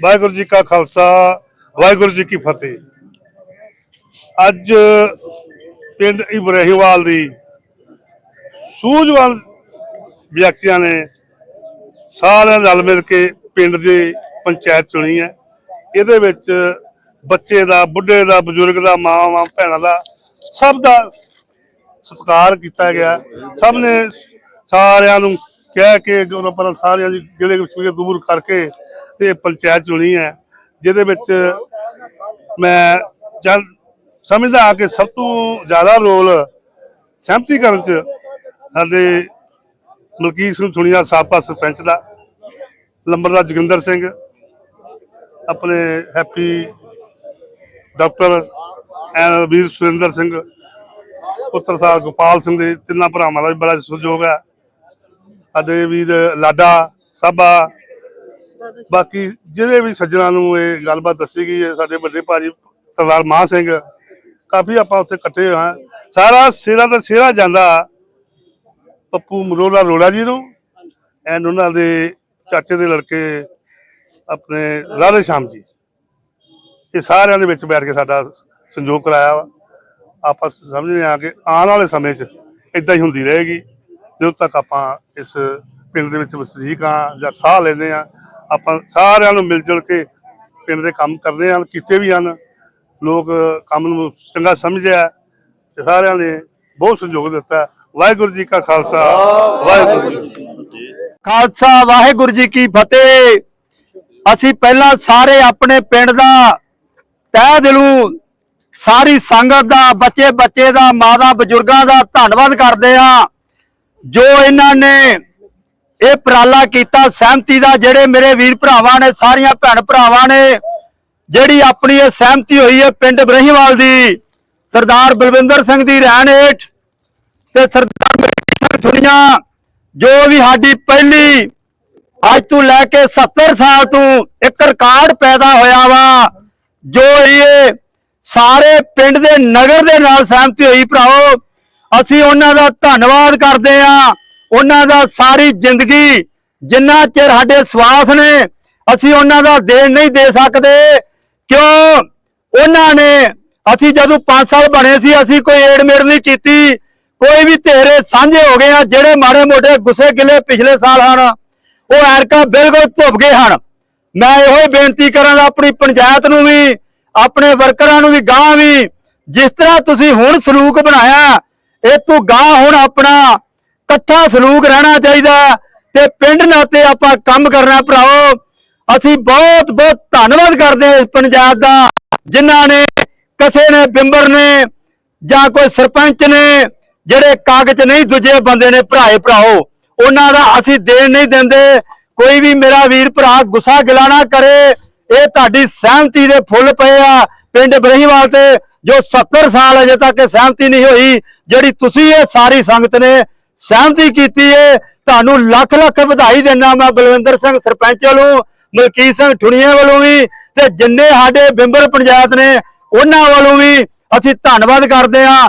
ਵਾਹਿਗੁਰੂ ਜੀ ਕਾ ਖਾਲਸਾ, ਵਾਹਿਗੁਰੂ ਜੀ ਕੀ ਫਤਿਹ। ਅੱਜ ਪਿੰਡ ਇਬਰਾਹੀਵਾਲ ਦੀ ਸੂਝਵਾਨ ਵਿਅਕਤੀਆਂ ਨੇ ਸਾਰਿਆਂ ਰਲ ਮਿਲ ਕੇ ਪਿੰਡ ਦੀ ਪੰਚਾਇਤ ਚੁਣੀ ਹੈ। ਇਹਦੇ ਵਿੱਚ ਬੱਚੇ ਦਾ, ਬੁੱਢੇ ਦਾ, ਬਜ਼ੁਰਗ ਦਾ ਮਾਵਾਂ, ਭੈਣਾਂ ਦਾ ਸਭ ਦਾ ਸਤਿਕਾਰ ਕੀਤਾ ਗਿਆ। ਸਭ ਨੇ ਸਾਰਿਆਂ ਨੂੰ ਕਹਿ ਕੇ ਗੁਰੂ ਪਰ ਸਾਰਿਆਂ ਦੀ ਜਿਹੜੇ ਵਿਸ਼ੇ ਦੂਰ ਕਰਕੇ ਤੇ ਪੰਚਾਇਤ ਚੁਣੀ ਹੈ, ਜਿਹਦੇ ਵਿੱਚ ਮੈਂ ਜਦ ਸਮਝਦਾ ਹਾਂ ਕਿ ਸਭ ਤੋਂ ਜ਼ਿਆਦਾ ਰੋਲ ਸਹਿਮਤੀ ਕਰਨ ਚ ਸਾਡੇ ਮਲਕੀਤ ਸਿੰਘ ਥੁਣੀਆ ਸਾਬਕਾ ਸਰਪੰਚ ਦਾ ਲੰਬਰਦਾਰ ਜੋਗਿੰਦਰ ਸਿੰਘ, ਆਪਣੇ ਹੈਪੀ ਡਾਕਟਰ ਐਨ ਵੀਰ ਸੁਰਿੰਦਰ ਸਿੰਘ, ਪੁੱਤਰ ਸਾਹਿਬ ਗੋਪਾਲ ਸਿੰਘ ਦੇ ਤਿੰਨਾਂ ਭਰਾਵਾਂ ਦਾ ਵੀ ਬੜਾ ਸਹਿਯੋਗ ਹੈ। ਸਾਡੇ ਵੀਰ ਲਾਡਾ ਸਾਬਾ ਬਾਕੀ ਜਿਹੜੇ ਵੀ ਸੱਜਣਾ ਨੂੰ ਇਹ ਗੱਲਬਾਤ ਦੱਸੀ ਗਈ ਹੈ ਸਾਡੇ ਵੱਡੇ ਭਾਜੀ ਸਰਦਾਰ ਮਾਹ ਸਿੰਘ ਕਾਫੀ ਆਪਾਂ ਉੱਥੇ ਇਕੱਠੇ ਹਾਂ। ਸਾਰਾ ਸਿਰਾ ਦਾ ਸਿਰਾ ਜਾਂਦਾ ਪੱਪੂ ਮਰੋਲਾ ਰੋੜਾ ਜੀ ਨੂੰ ਐਂਡ ਉਹਨਾਂ ਦੇ ਚਾਚੇ ਦੇ ਲੜਕੇ ਆਪਣੇ ਰਾਧੇ ਸ਼ਾਮ ਜੀ। ਇਹ ਸਾਰਿਆਂ ਦੇ ਵਿੱਚ ਬੈਠ ਕੇ ਸਾਡਾ ਸੰਯੋਗ ਕਰਾਇਆ ਵਾ। ਆਪਾਂ ਸਮਝਦੇ ਹਾਂ ਕਿ ਆਉਣ ਵਾਲੇ ਸਮੇਂ 'ਚ ਇਦਾਂ ਹੀ ਹੁੰਦੀ ਰਹੇਗੀ। ਜਦੋਂ ਤੱਕ ਆਪਾਂ ਇਸ ਪਿੰਡ ਦੇ ਵਿੱਚ ਵਸਨੀਕ ਆ ਜਾਂ ਸਾਹ ਲੈਂਦੇ ਆ ਆਪਾਂ ਸਾਰਿਆਂ ਨੂੰ ਮਿਲ ਜੁਲ ਕੇ ਪਿੰਡ ਦੇ ਕੰਮ ਕਰਨੇ ਆ ਕੀਤੇ ਵੀ ਹਨ। ਲੋਕ ਕੰਮ ਨੂੰ ਚੰਗਾ ਸਮਝਿਆ ਤੇ ਸਾਰਿਆਂ ਨੇ ਬਹੁਤ ਸਹਿਯੋਗ ਦਿੱਤਾ। ਵਾਹਿਗੁਰੂ ਜੀ ਕਾ ਖਾਲਸਾ, ਵਾਹਿਗੁਰੂ ਜੀ ਖਾਲਸਾ, ਵਾਹਿਗੁਰੂ ਜੀ ਕੀ ਫਤਿਹ। ਅਸੀਂ ਪਹਿਲਾਂ ਸਾਰੇ ਆਪਣੇ ਪਿੰਡ ਦਾ ਤਹਿ ਦਿਲੋਂ ਸਾਰੀ ਸੰਗਤ ਦਾ ਬੱਚੇ ਬੱਚੇ ਦਾ ਮਾਤਾ ਬਜ਼ੁਰਗਾਂ ਦਾ ਧੰਨਵਾਦ ਕਰਦੇ ਆ ਜੋ ਇਹਨਾਂ ਨੇ ਇਹ ਉਪਰਾਲਾ ਕੀਤਾ, ਸਹਿਮਤੀ ਦਾ ਜਿਹੜੇ ਮੇਰੇ ਵੀਰ ਭਰਾਵਾਂ ਨੇ, ਸਾਰੀਆਂ ਭੈਣ ਭਰਾਵਾਂ ਨੇ, ਜਿਹੜੀ ਆਪਣੀ ਇਹ ਸਹਿਮਤੀ ਹੋਈ ਹੈ ਪਿੰਡ ਬਰਹੀਵਾਲ ਦੀ, ਸਰਦਾਰ ਬਲਵਿੰਦਰ ਸਿੰਘ ਦੀ ਰਹਿਣ ਹੇਠ ਤੇ ਸਰਦਾਰ ਸਿੰਘ ਥੁਨੀਆਂ ਜੋ ਵੀ ਸਾਡੀ ਪਹਿਲੀ, ਅੱਜ ਤੋਂ ਲੈ ਕੇ 70 ਸਾਲ ਤੋਂ ਇੱਕ ਰਿਕਾਰਡ ਪੈਦਾ ਹੋਇਆ ਵਾ, ਜੋ ਇਹ ਸਾਰੇ ਪਿੰਡ ਦੇ ਨਗਰ ਦੇ ਨਾਲ ਸਹਿਮਤੀ ਹੋਈ ਭਰਾਓ ਅਸੀਂ ਉਹਨਾਂ ਦਾ ਧੰਨਵਾਦ ਕਰਦੇ ਆ ਉਹਨਾਂ ਦਾ ਸਾਰੀ ਜ਼ਿੰਦਗੀ ਜਿੰਨਾ ਚਿਰ ਸਾਡੇ ਸਵਾਸ ਨੇ, ਅਸੀਂ ਉਹਨਾਂ ਦਾ ਦੇਣ ਨਹੀਂ ਦੇ ਸਕਦੇ। ਕਿਉਂ? ਉਹਨਾਂ ਨੇ, ਅਸੀਂ ਜਦੋਂ 5 ਸਾਲ ਬਣੇ ਸੀ, ਅਸੀਂ ਕੋਈ ਏੜ ਮੇੜ ਨਹੀਂ ਕੀਤੀ। ਕੋਈ ਵੀ ਤੇਰੇ ਸਾਂਝੇ ਹੋ ਗਏ ਆ, ਜਿਹੜੇ ਮਾੜੇ ਮੋਟੇ ਗੁੱਸੇ ਗਿਲੇ ਪਿਛਲੇ ਸਾਲ ਹਨ, ਉਹ ਐਰਕਾ ਬਿਲਕੁਲ ਧੁੱਪ ਗਏ ਹਨ। ਮੈਂ ਇਹੋ ਹੀ ਬੇਨਤੀ ਕਰਾਂਗਾ, ਆਪਣੀ ਪੰਚਾਇਤ ਨੂੰ ਵੀ, ਆਪਣੇ ਵਰਕਰਾਂ ਨੂੰ ਵੀ ਗਾਂ ਵੀ, ਜਿਸ ਤਰ੍ਹਾਂ ਤੁਸੀਂ ਹੁਣ ਸਲੂਕ ਬਣਾਇਆ ਇਹ ਤੋਂ ਗਾਂ ਹੁਣ ਆਪਣਾ, ਇਕੱਠਾ ਸਲੂਕ ਰਹਿਣਾ ਚਾਹੀਦਾ ਤੇ ਪਿੰਡ ਨਾਤੇ ਆਪਾਂ ਕੰਮ ਕਰਨਾ ਭਰਾਓ ਅਸੀਂ ਬਹੁਤ ਬਹੁਤ ਧੰਨਵਾਦ ਕਰਦੇ ਹਾਂ ਇਸ ਪੰਚਾਇਤ ਦਾ, ਜਿਨ੍ਹਾਂ ਨੇ ਕਿਸੇ ਨੇ ਬਿੰਬਰ ਨੇ ਜਾਂ ਕੋਈ ਸਰਪੰਚ ਨੇ, ਜਿਹੜੇ ਕਾਗਜ਼ ਨਹੀਂ ਦੂਜੇ ਬੰਦੇ ਨੇ ਭਰਾਏ ਭਰਾਓ। ਉਹਨਾਂ ਦਾ ਅਸੀਂ ਦੇਣ ਨਹੀਂ ਦਿੰਦੇ। ਕੋਈ ਵੀ ਮੇਰਾ ਵੀਰ ਭਰਾ ਗੁੱਸਾ ਗਿਲਾ ਨਾ ਕਰੇ, ਇਹ ਤੁਹਾਡੀ ਸਹਿਮਤੀ ਦੇ ਫੁੱਲ ਪਏ ਆ। ਪਿੰਡ ਬਰਹੀਵਾਲ ਤੇ ਜੋ 70 ਸਾਲ ਅਜੇ ਤੱਕ ਸਹਿਮਤੀ ਨਹੀਂ ਹੋਈ, ਜਿਹੜੀ ਤੁਸੀਂ ਇਹ ਸਾਰੀ ਸੰਗਤ ਨੇ ਸਹਿਮਤੀ ਕੀਤੀ ਹੈ ਤੁਹਾਨੂੰ ਲੱਖ ਲੱਖ ਵਧਾਈ ਦਿੰਦਾ ਮੈਂ ਬਲਵਿੰਦਰ ਸਿੰਘ ਸਰਪੰਚ ਵੱਲੋਂ, ਮਲਕੀਤ ਸਿੰਘ ਠੁਣੀਆਂ ਵੱਲੋਂ ਵੀ, ਤੇ ਜਿੰਨੇ ਸਾਡੇ ਬਿੰਬਰ ਪੰਚਾਇਤ ਨੇ, ਉਹਨਾਂ ਵੱਲੋਂ ਵੀ ਅਸੀਂ ਧੰਨਵਾਦ ਕਰਦੇ ਹਾਂ।